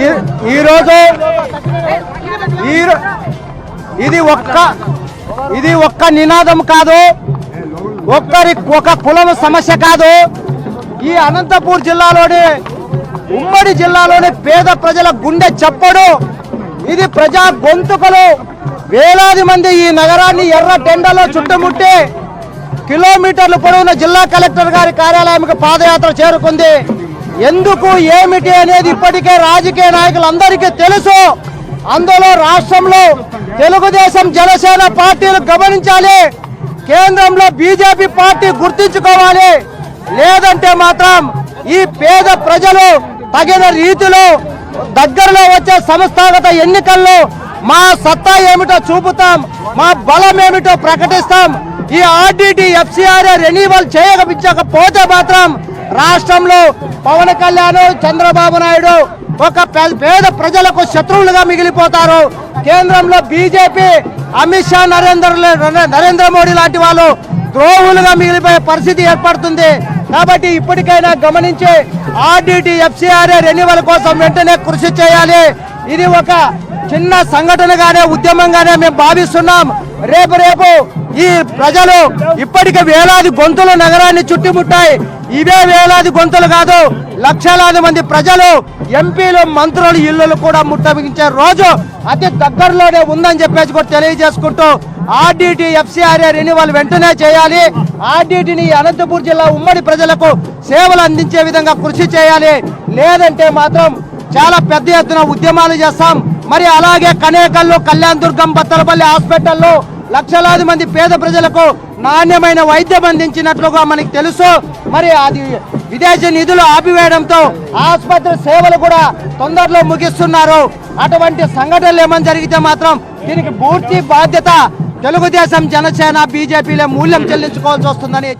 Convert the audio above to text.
ఈరోజు ఈ- ఇది ఒక్క ఇది ఒక్క నినాదం కాదు. ఒక్కరి ఒక కులం సమస్య కాదు. ఈ అనంతపూర్ జిల్లాలోని ఉమ్మడి జిల్లాలోని పేద ప్రజల గుండె చప్పుడు. ఇది ప్రజా గొంతుకలు. వేలాది మంది ఈ నగరాన్ని ఎర్ర టెండలో చుట్టుముట్టి కిలోమీటర్లు పొడవున జిల్లా కలెక్టర్ గారి కార్యాలయంకి పాదయాత్ర చేరుకుంది. ఎందుకు ఏమిటి అనేది ఇప్పటికే రాజకీయ నాయకులందరికీ తెలుసు. అందులో రాష్ట్రంలో తెలుగుదేశం జనసేన పార్టీలు గమనించాలి. కేంద్రంలో బీజేపీ పార్టీ గుర్తించుకోవాలి. లేదంటే మాత్రం ఈ పేద ప్రజలు తగిన రీతిలో దగ్గరలో వచ్చే సంస్థాగత ఎన్నికల్లో మా సత్తా ఏమిటో చూపుతాం. మా బలం ఏమిటో ప్రకటిస్తాం. ఈ ఆర్డిటి ఎఫ్సిఆర్ఏ రెన్యువల్ చేయకపోతే మాత్రం రాష్ట్రంలో పవన్ కళ్యాణ్ చంద్రబాబు నాయుడు ఒక పేద ప్రజలకు శత్రువులుగా మిగిలిపోతారు. కేంద్రంలో బీజేపీ అమిత్ షా నరేంద్ర నరేంద్ర మోడీ లాంటి వాళ్ళు ద్రోహులుగా మిగిలిపోయే పరిస్థితి ఏర్పడుతుంది. కాబట్టి ఇప్పటికైనా గమనించి ఆర్డిటి ఎఫ్సీఆర్ఏ రెన్యువల్ కోసం వెంటనే కృషి చేయాలి. ఇది ఒక చిన్న సంఘటనగానే ఉద్యమంగానే మేము భావిస్తున్నాం. రేపు రేపు ఈ ప్రజలు ఇప్పటికే వేలాది గొంతులు నగరాన్ని చుట్టుముట్టాయి. ఇవే వేలాది గొంతులు కాదు లక్షలాది మంది ప్రజలు ఎంపీలు మంత్రులు ఇల్లులు కూడా ముట్టబిగించే రోజు అతి దగ్గరలోనే ఉందని చెప్పేసి కూడా తెలియజేసుకుంటూ ఆర్డీటీ ఎఫ్సీఆర్ఏ రెన్యువల్ వెంటనే చేయాలి. ఆర్డీటీని అనంతపూర్ జిల్లా ఉమ్మడి ప్రజలకు సేవలు అందించే విధంగా కృషి చేయాలి. లేదంటే మాత్రం చాలా పెద్ద ఎత్తున ఉద్యమాలు చేస్తాం. మరి అలాగే కనేకల్లో కళ్యాణ్ దుర్గం బత్తలపల్లి హాస్పిటల్లో లక్షలాది మంది పేద ప్రజలకు నాణ్యమైన వైద్యం అందించినట్లుగా మనకి తెలుసు. మరి అది విదేశీ నిధులు ఆపివేయడంతో ఆసుపత్రి సేవలు కూడా తొందరలో ముగిస్తున్నారు. అటువంటి సంఘటనలు ఏమని జరిగితే మాత్రం దీనికి పూర్తి బాధ్యత తెలుగుదేశం జనసేన బీజేపీలే మూల్యం చెల్లించుకోవాల్సి వస్తుందని